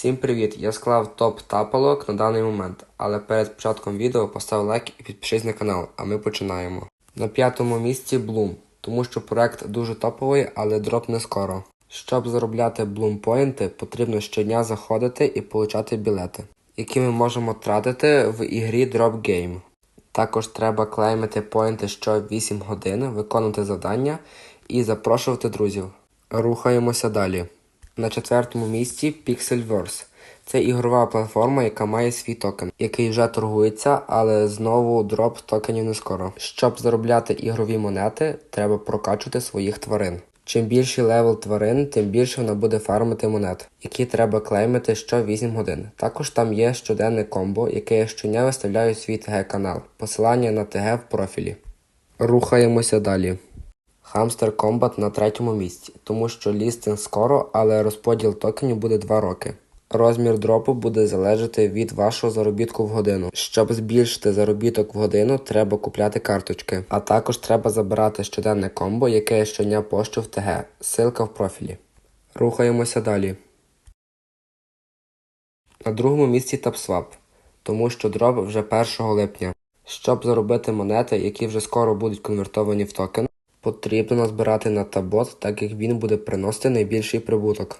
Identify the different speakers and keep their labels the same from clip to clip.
Speaker 1: Всім привіт! Я склав топ тапалок на даний момент, але перед початком відео постав лайк і підпишись на канал, а ми починаємо. На п'ятому місці Bloom, тому що проект дуже топовий, але дроп не скоро. Щоб заробляти Bloom поінти, потрібно щодня заходити і получати білети, які ми можемо тратити в ігрі Drop Game. Також треба клеймити поінти що 8 годин, виконувати завдання і запрошувати друзів. Рухаємося далі. На четвертому місці Pixelverse. Це ігрова платформа, яка має свій токен, який вже торгується, але знову дроп токенів не скоро. Щоб заробляти ігрові монети, треба прокачувати своїх тварин. Чим більший левел тварин, тим більше вона буде фармити монет, які треба клеймити що 8 годин. Також там є щоденне комбо, яке я щодня виставляю свій ТГ канал. Посилання на ТГ в профілі. Рухаємося далі. Hamster Combat на третьому місці, тому що лістинг скоро, але розподіл токенів буде 2 роки. Розмір дропу буде залежати від вашого заробітку в годину. Щоб збільшити заробіток в годину, треба купляти карточки, а також треба забирати щоденне комбо, яке я щодня пощу в ТГ. Силка в профілі. Рухаємося далі. На другому місці TapSwap, тому що дроп вже 1 липня. Щоб заробити монети, які вже скоро будуть конвертовані в токен, потрібно назбирати на табот, так як він буде приносити найбільший прибуток.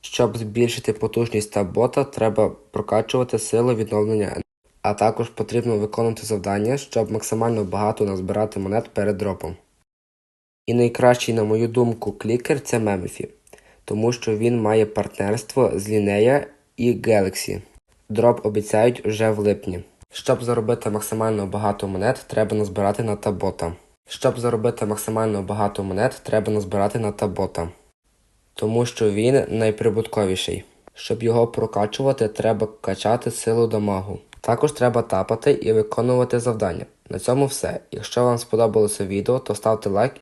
Speaker 1: Щоб збільшити потужність табота, треба прокачувати силу відновлення. А також потрібно виконувати завдання, щоб максимально багато назбирати монет перед дропом. І найкращий, на мою думку, клікер це Мемфі, тому що він має партнерство з Лінея і Galaxy. Дроп обіцяють вже в липні. Щоб заробити максимально багато монет, треба назбирати на табота. Щоб заробити максимально багато монет, треба назбирати на табота, тому що він найприбутковіший. Щоб його прокачувати, треба качати силу дамагу. Також треба тапати і виконувати завдання. На цьому все. Якщо вам сподобалося відео, то ставте лайк